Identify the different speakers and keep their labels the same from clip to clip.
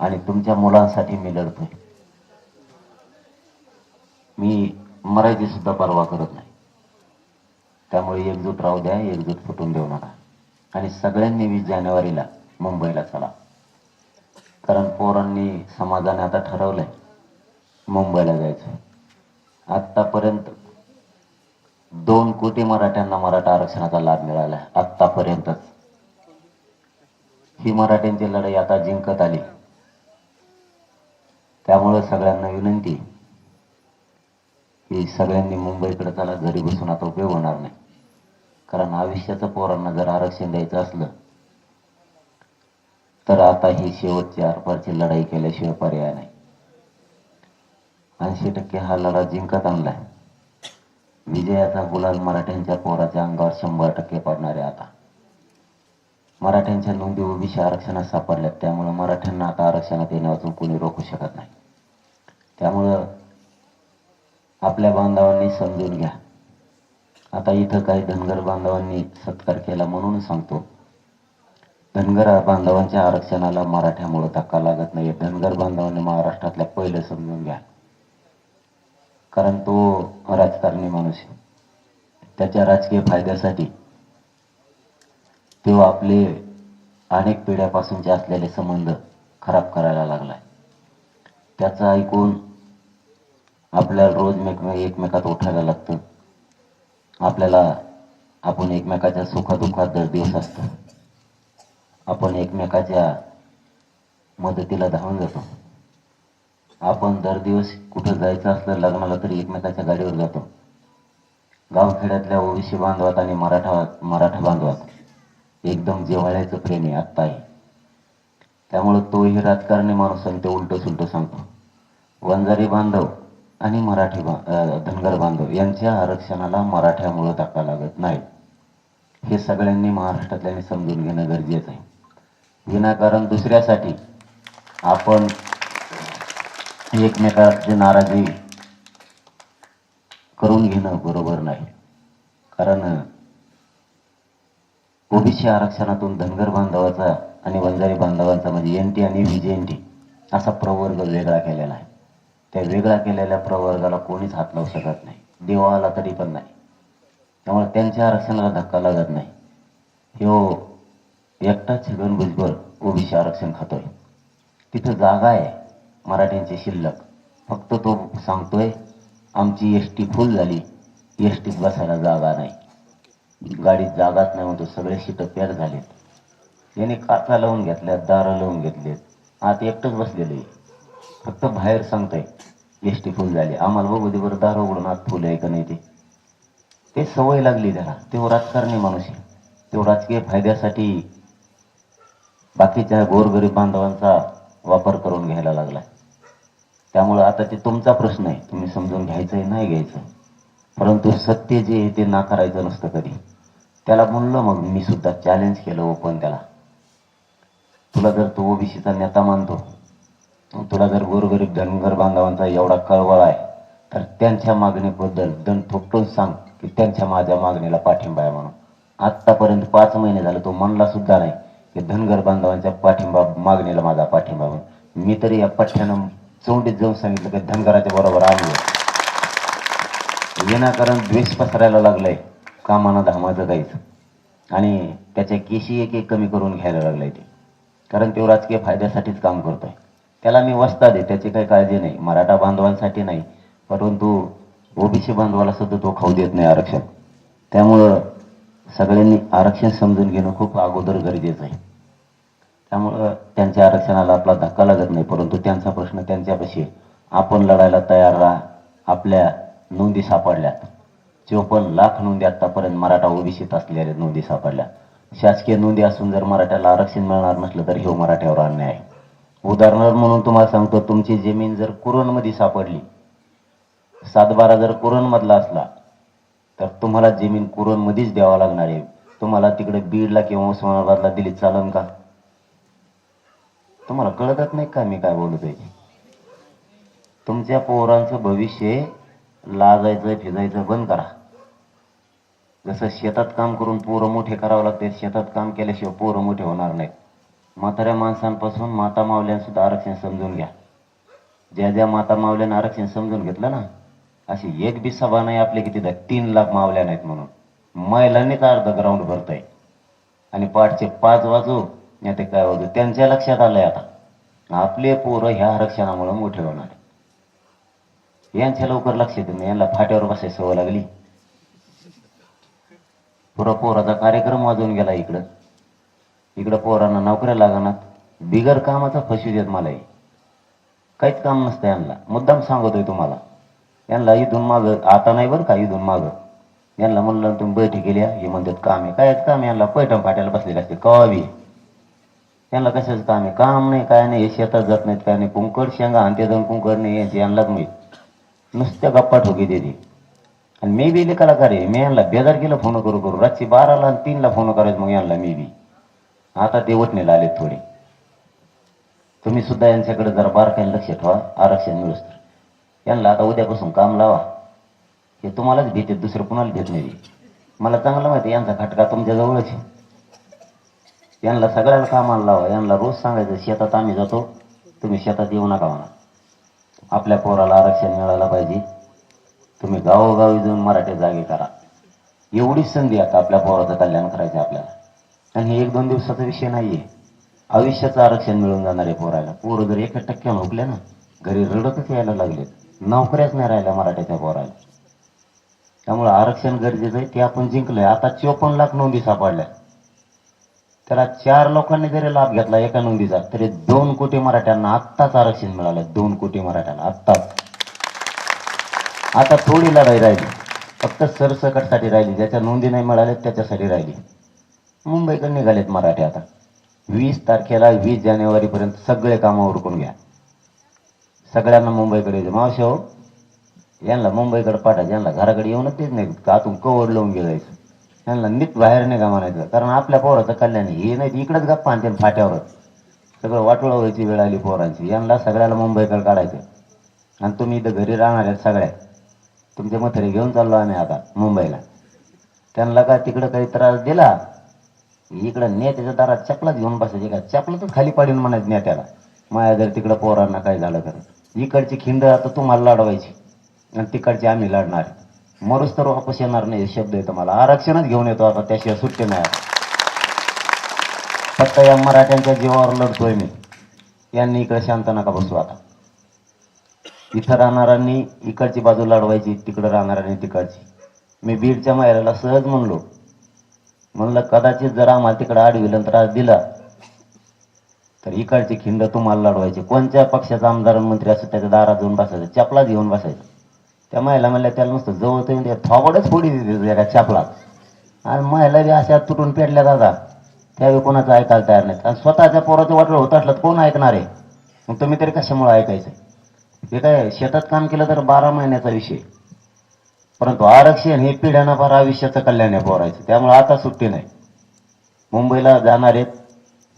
Speaker 1: आणि तुमच्या मुलांसाठी मी लढतोय. मी मरायची सुद्धा पर्वा करत नाही. त्यामुळे एकजूट राहू द्या एकजूट फुटून देऊ नका. आणि सगळ्यांनी वीस जानेवारीला मुंबईला चला. कारण पोरांनी समाजाने आता ठरवलंय. मुंबईला जायचं आत्तापर्यंत दोन कोटी मराठ्यांना मराठा आरक्षणाचा लाभ मिळाला आहे आत्तापर्यंतच. ही मराठ्यांची लढाई आता जिंकत आली. त्यामुळं सगळ्यांना विनंती की सगळ्यांनी मुंबईकडे चला घरी बसून आता उपयोग होणार नाही. कारण आयुष्याचं पोरांना जर आरक्षण द्यायचं असलं तर आता ही शेवटची आरपारची लढाई केल्याशिवाय पर्याय नाही. ऐंशी टक्के हा लढा जिंकत आणलाय. विजयाचा गुलाल मराठ्यांच्या पोराच्या अंगावर शंभर टक्के पडणार आहे आता. मराठ्यांच्या नोंदी ओबीसी आरक्षणात सापडल्यात. त्यामुळं मराठ्यांना आता आरक्षणात येण्यापासून कोणी रोखू शकत नाही. त्यामुळं आपल्या बांधवांनी समजून घ्या. आता इथं काही धनगर बांधवांनी सत्कार केला म्हणून सांगतो. धनगर बांधवांच्या आरक्षणाला मराठ्यामुळे धक्का लागत नाही धनगर बांधवांनी महाराष्ट्रातल्या पहिलं समजून घ्या. कारण तो राजकारणी माणूस आहे. त्याच्या राजकीय फायद्यासाठी तो आपले अनेक पिढ्यापासूनचे असलेले संबंध खराब करायला लागलाय. त्याचं ऐकून आपल्याला रोज एकमेक एकमेकात उठायला लागतं. आपल्याला आपण एकमेकाच्या सुखादुःखात दर दिवस असतो. आपण एकमेकाच्या मदतीला धावून जातो. आपण दर दिवस कुठं जायचं असलं लग्नाला तरी एकमेकाच्या गाडीवर जातो. गावखेड्यातल्या ओबीसी बांधवात आणि मराठा मराठा बांधवात. एकदम जिव्हाळ्याचं प्रेम आहे आत्ता आहे. त्यामुळं तोही राजकारणी माणूस आणि ते उलट सुलट सांगतो. वंजारी बांधव आणि मराठी बा धनगर बांधव यांच्या आरक्षणाला मराठ्यामुळं धक्का लागत नाही. हे सगळ्यांनी महाराष्ट्रातल्याने समजून घेणं गरजेचं आहे. विनाकारण दुसऱ्यासाठी आपण एकमेकाची नाराजी करून घेणं बरोबर नाही. कारण ओबीसी आरक्षणातून धनगर बांधवाचा आणि वंजारी बांधवांचा म्हणजे एन टी आणि व्हीजेएनटी असा प्रवर्ग वेगळा केलेला आहे. त्या वेगळा केलेल्या प्रवर्गाला कोणीच हात लावू शकत नाही. देवा आला तरी पण नाही. त्यामुळे त्यांच्या आरक्षणाला धक्का लागत नाही. हो एकटा छगन भुजबळ ओबीसी आरक्षण खातोय. तिथं जागा आहे मराठ्यांची शिल्लक. फक्त तो सांगतोय आमची एस टी फुल झाली एस टीत बसायला जागा नाही. गाडीत जागाच नाही म्हणतो सगळे सीटं पॅक झालेत. त्याने काचा लावून घेतल्यात दारं लावून घेतलेत. आत एकटंच बसलेलं. आहे फक्त बाहेर सांगताय एस टी फुल झाली. आम्हाला बघू दे बरं दार उघडून आत फुल आहे का नाही ते. ते सवय लागली त्याला. तो हो राजकारणी माणूस आहे. तो राजकीय फायद्यासाठी बाकीच्या गोरगरीब बांधवांचा वापर करून घ्यायला लागला. त्यामुळं आता ते तुमचा प्रश्न आहे. तुम्ही समजून घ्यायचं आहे नाही घ्यायचं. परंतु सत्य जे आहे ते नाकारायचं नसतं कधी. त्याला म्हणलं मग मी सुद्धा चॅलेंज केलं ओपन त्याला. तुला जर तो ओबीसीचा नेता मानतो तुला जर गोरगरीब धनगर बांधवांचा एवढा कळवळ आहे तर त्यांच्या मागणीबद्दल दण थोपटून सांग की त्यांच्या माझ्या मागणीला पाठिंबा आहे म्हणून. आत्तापर्यंत पाच महिने झाले तो म्हणला सुद्धा नाही की धनगर बांधवांच्या पाठिंबा मागणीला माझा पाठिंबा म्हणून. मी तरी या पठ्ठ्यानं चोंडीत जाऊन सांगितलं की धनगराच्या बरोबर आणलं विनाकारण द्वेष पसरायला लागलाय. कामाना धामाचं जायचं. आणि त्याच्या केशी एक एक कमी करून घ्यायला लागलाय ते. कारण तो राजकीय फायद्यासाठीच काम करतोय. त्याला मी वस्ता आहे त्याची काही काळजी नाही. मराठा बांधवांसाठी नाही. परंतु ओबीसी बांधवाला सुद्धा तो खाऊ देत नाही आरक्षण. त्यामुळं सगळ्यांनी आरक्षण समजून घेणं खूप अगोदर गरजेचं आहे. त्यामुळं त्यांच्या आरक्षणाला आपला धक्का लागत नाही. परंतु त्यांचा प्रश्न त्यांच्यापाशी आपण लढायला तयार राहा. आपल्या नोंदी सापडल्यात. चोपन्न लाख नोंदी आतापर्यंत मराठा ओबीसीत असलेल्या नोंदी सापडल्या. शासकीय नोंदी असून जर मराठ्याला आरक्षण मिळणार नसलं तर हे मराठ्यावर अन्याय आहे. उदाहरणार्थ म्हणून तुम्हाला सांगतो तुमची जमीन जर कुरणमध्ये सापडली सातबारा जर कुरणमधला असला तर तुम्हाला जमीन कुरणमध्येच द्यावा लागणार आहे. तुम्हाला तिकडे बीडला किंवा उस्मानाबादला दिली चालन का? तुम्हाला कळतच नाही का मी काय बोलतोय? तुमच्या पोरांचं भविष्य लाजायचं फिजायचं बंद करा. जसं शेतात काम करून पोरं मोठे करावं लागते शेतात काम केल्याशिवाय पोरं मोठे होणार नाहीत. म्हाताऱ्या माणसांपासून माता मावल्यांसुद्धा आरक्षण समजून घ्या. ज्या ज्या माता मावल्यानं आरक्षण समजून घेतलं ना अशी एक बी सभा नाही आपल्या किती तीन लाख मावल्या नाहीत म्हणून. महिलांनीच अर्ध ग्राउंड भरतंय. आणि पाठचे पाच वाजू नाही ते काय वाजू त्यांच्या लक्षात आलंय आता. आपले पोरं ह्या आरक्षणामुळे मोठे होणार आहे. यांच्या लवकर लक्ष येत यांना फाट्यावर बसायची सवय लागली. पुरा पोराचा कार्यक्रम वाजून गेला इकडं. इकडं पोरांना नोकऱ्या लागणार बिगर कामाचा फशी देत मला हे. काहीच काम नसतं यांना. मुद्दाम सांगतोय तुम्हाला. यांना इथून मागं आता नाही बरं का इथून मागं. यांना म्हणलं तुम्ही बैठी केल्या हे म्हणतात काम. आहे कायच काम? यांना पैठण फाट्याला बसलेले असते. कवावी यांना कशाचं काम? आहे काम नाही काय नाही. हे शेतात जात नाहीत काय नाही. कुंकड शेंगा आणते जाऊन कुंकड नाही. यायची यांनाच माहीत नुसत्या गप्पा ठोकी देते. आणि मी बी कलाकार आहे. मी यांना बेजार फोन करू करू. रातची बाराला आणि तीनला फोन करायचं मग यांना मी बी. आता ते वटणीला आलेत थोडे. तुम्ही सुद्धा यांच्याकडे जरा बारकाईने लक्ष ठेवा. आरक्षण मिळूस यांना आता उद्यापासून काम लावा. हे तुम्हालाच भेटेत दुसरं कुणाला भेट नाही मला चांगलं माहिती आहे, यांचा खटका तुमच्याजवळच आहे. यांना सगळ्याला कामाला लावा. यांना रोज सांगायचं शेतात आम्ही जातो. तुम्ही शेतात येऊ नका म्हणा. आपल्या पोराला आरक्षण मिळायला पाहिजे. तुम्ही गावोगावी जाऊन मराठी जागे करा. एवढीच संधी आता आपल्या पोराचं कल्याण करायचं आहे आपल्याला. आणि हे एक दोन दिवसाचा विषय नाहीये. आयुष्याचं आरक्षण मिळून जाणार आहे पोराला पोरं जर एका टक्क्यानं हुकले ना घरी रडतच यायला लागलेत. नोकऱ्याच नाही राहिल्या मराठ्याच्या पोराला त्यामुळे आरक्षण गरजेचं आहे ते आपण जिंकलंय. आता चोपन्न लाख नोंदी सापडल्या. त्याला चार लोकांनी जरी लाभ घेतला एका नोंदीचा तरी दोन कोटी मराठ्यांना आत्ताच आरक्षण मिळालं. दोन कोटी मराठ्यांना आत्ताच. आता थोडी लढाई राहिली. फक्त सरसकटसाठी राहिली. ज्याच्या नोंदी नाही मिळाल्या त्याच्यासाठी राहिली. मुंबईकडे निघालेत मराठी आता. वीस तारखेला वीस जानेवारीपर्यंत सगळे कामं उरकून घ्या. सगळ्यांना मुंबईकडे यायचं मावशे हो यांना मुंबईकडे पाठायचं यांना घराकडे येऊनच तेच नाही का? आतून कवर लावून घ्यायचं यांना नीट बाहेर नाही का म्हणायचं कारण आपल्या पोराचं कल्याण हे नाही इकडेच गप्पा आणते फाट्यावरच. सगळं वाटोळा व्हायची वेळ आली पोरांची. यांना सगळ्याला मुंबईकडे काढायचं. आणि तुम्ही इथं घरी राहणार आहेत सगळ्या. तुमचे मथरे घेऊन चाललो आम्ही आता मुंबईला. त्यांना का तिकडं काही त्रास दिला? इकडं नेत्याच्या दारात चपलाच घेऊन बसायचे का? चपलातच खाली पाडून म्हणायचं नेत्याला माया जर तिकडं पोरांना काय झालं तर? इकडची खिंड आता तुम्हाला लढवायची आणि तिकडची आम्ही लढणार मरूच तर वापस येणार नाही हे शब्द येतो मला आरक्षणच घेऊन येतो आता त्याशिवाय सुट्टी नाही. फक्त या मराठ्यांच्या जीवावर लढतोय मी. यांनी इकडे शांत नका बसू आता. इथं राहणाऱ्यांनी इकडची बाजू लढवायची तिकडं राहणाऱ्यांनी तिकडची. मी बीडच्या महिलाला सहज म्हणलो. म्हणलं कदाचित जर आम्हाला तिकडं आडविलं त्रास दिला तर इकडची खिंड तुम्हाला लढवायची. कोणत्या पक्षाचा आमदार मंत्री असं त्याच्या दारात जाऊन बसायचं चपलाच घेऊन बसायचं. त्या महिला म्हणल्या त्याला नुसतं जवळ तर थोबडच फोडी देते एका चपलात. आणि महिला बी अशा तुटून पेटल्या दादा त्यावेळी कोणाचं ऐकायला तयार नाहीत. आणि स्वतःच्या पोराचं वाटलं होत असलं तर कोण ऐकणार आहे? मग तुम्ही तरी कशामुळे ऐकायचं? हे काय शेतात काम केलं तर बारा महिन्याचा विषय. परंतु आरक्षण हे पिढ्यानं फार आयुष्याचं कल्याण आहे पोरायचं. त्यामुळे आता सुट्टी नाही. मुंबईला जाणार आहेत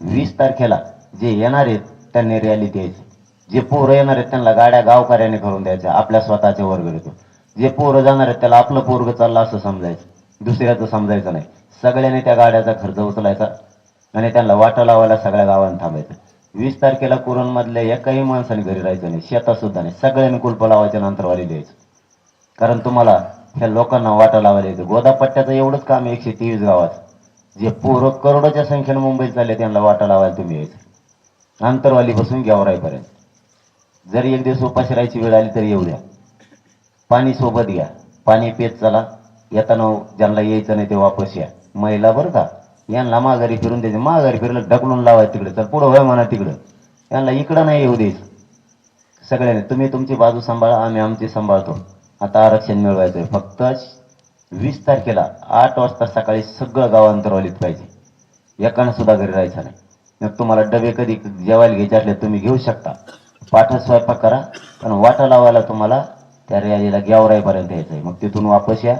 Speaker 1: वीस तारखेला. जे येणार आहेत त्यांनी रॅली द्यायची जे पोरं येणार आहेत त्यांना गाड्या गावकऱ्याने करून द्यायच्या आपल्या स्वतःच्या वर्ग जे पोरं जाणार आहेत त्याला आपलं पोरग चाललं असं समजायचं दुसऱ्याचं समजायचं नाही. सगळ्यांनी त्या गाड्याचा खर्च उचलायचा आणि त्यांना वाटा लावायला सगळ्या गावांना थांबायचं. वीस तारखेला कुरणमधल्या एकाही माणसाने घरी राहायचं नाही शेतात सुद्धा नाही. सगळ्यांनी कुलप लावायच्या नंतर वाली द्यायचं. कारण तुम्हाला ह्या लोकांना वाटा लावायला येतं. गोदापट्ट्याचं एवढंच काम आहे एकशे तेवीस गावात. जे पोरं करोडोच्या संख्येनं मुंबईत झाले त्यांना वाटा लावायला तुम्ही यायचं. आंतरवालीपासून गेवराईपर्यंत. जरी एक दिवस उपाशी राहायची वेळ आली तरी येऊ द्या. पाणी सोबत घ्या. पाणी पेत चला. येताना ज्यांना यायचं नाही ते वापस या. महिला बरं का यांना माघारी फिरून द्यायचं. माघारी फिरलं ढकलून लावाय तिकडे. तर पुढं व्हाय म्हणा तिकडं. यांना इकडं नाही येऊ द्यायचं सगळ्यांनी तुम्ही तुमची बाजू सांभाळा आम्ही आमची सांभाळतो. आता आरक्षण मिळवायचं आहे फक्त वीस तारखेला आठ वाजता सकाळी सगळं गावांतरवालीत पाहिजे. एकानं सुद्धा घरी राहायचं नाही. मग तुम्हाला डबे कधी जेवायला घ्यायचे असले तुम्ही घेऊ शकता. पाठ स्वयंपाक करा पण वाटा लावायला तुम्हाला त्या रॅलीला गेवराईपर्यंत यायचं आहे मग तिथून वापस या.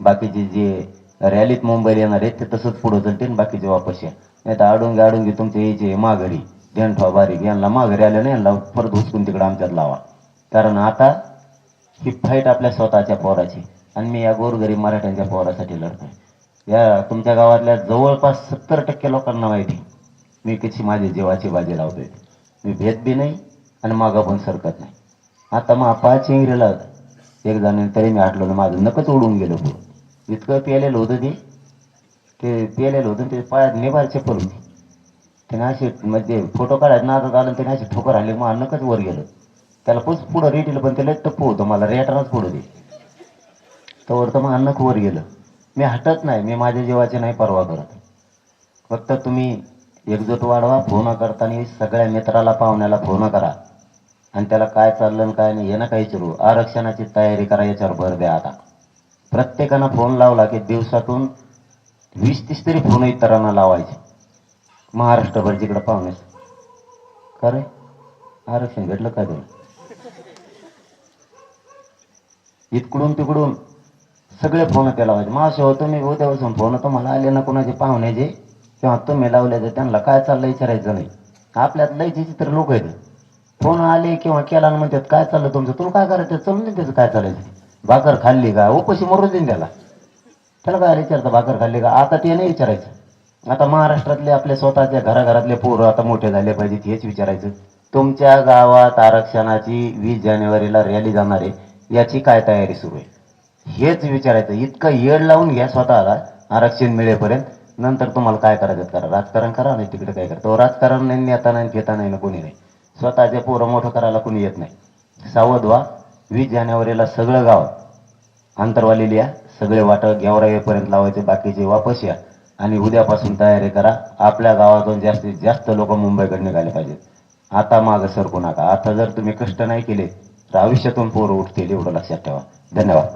Speaker 1: बाकीचे जे रॅलीत मुंबईला येणार आहेत ते तसंच पुढं चलते आणि बाकीचे वापस या. नाही तर अडून अडून तुमचे यायचे माघारी देणठवा बारीक यांना माघारी आलं नाही यांना परत हुसकून तिकडं आमच्यात लावा. कारण आता ही फाईट आपल्या स्वतःच्या पोराची आणि मी या गोरगरीब मराठ्यांच्या पोरासाठी लढतोय. या तुमच्या गावातल्या जवळपास सत्तर टक्के लोकांना माहिती मी कशी माझी जीवाची बाजी लावतोय. मी भेद बी नाही आणि मागं पण सरकत नाही. आता मग पाच चिंगरीला एक जण तरी मी आटलो ना माझं नकच उडून गेलो पुढं. इतकं प्यालेलं होतं ते. ते प्यालेलं होतं ते पायात नेबार चप्पल होती. त्याने असे म्हणजे फोटो काढायचं ना आता आलं आणि त्याने असे ठोकर आले मग नकच वर गेलं. त्याला पण पुढं रेटील पण त्याला टप्पू होतं मला रेटानच पुढं दे. तवर तर मग अन्नक वर गेलं. मी हटत नाही मी माझ्या जीवाची नाही पर्वा करत. फक्त तुम्ही एकजूट वाढवा फोन करताना सगळ्या मित्राला पाहुण्याला फोन करा. आणि त्याला काय चाललं आणि काय नाही हे ना काही विचारू आरक्षणाची तयारी करा याच्यावर भर द्या आता. प्रत्येकानं फोन लावला की दिवसातून वीस तीस तरी फोन इतरांना लावायचे. महाराष्ट्रभर जिकडं पाहुणे का रे? आरक्षण भेटलं काय तुम्ही इकडून तिकडून सगळे फोन केला लावायचे. मासे होतो मी उद्यापासून फोन तुम्हाला आले ना कोणाचे पाहुण्याचे किंवा तुम्ही लावल्याचे त्यांना काय चाललं विचारायचं नाही. आपल्यात लयचे चित्र लोक आहेत. फोन आले किंवा केला आणि म्हणतात काय चाललं तुमचं? तुला काय करायचं? चलून दे त्याचं काय चालायचं? भाकर खाल्ली का? उपाशी मरू देईन त्याला. त्याला काय विचारतं भाकर खाल्ली का? आता ते नाही विचारायचं. आता महाराष्ट्रातले आपले स्वतःच्या घराघरातले पोरं आता मोठे झाले पाहिजेत हेच विचारायचं. तुमच्या गावात आरक्षणाची वीस जानेवारीला रॅली जाणार आहे याची काय तयारी सुरू आहे? हेच विचारायचं. इतकं येड लावून घ्या स्वतःला आरक्षण मिळेपर्यंत. नंतर तुम्हाला काय करायचं? करा राजकारण करा नाही तिकडे काय करा. तो राजकारण नाही नेता नाही घेता नाही ना कोणी नाही. स्वतःचे पोरं मोठं करायला कोणी येत नाही. सावध व्हा वीस जानेवारीला सगळं गाव. अंतरवाली या सगळे वाटं गेवराईपर्यंत लावायचे बाकीचे वापस या. आणि उद्यापासून तयारी करा आपल्या गावातून जास्तीत जास्त लोक मुंबईकडे निघाले पाहिजेत. आता मागं सरकू नका. आता जर तुम्ही कष्ट नाही केले तर आयुष्यातून पोरं उठतील एवढं लक्षात ठेवा. धन्यवाद.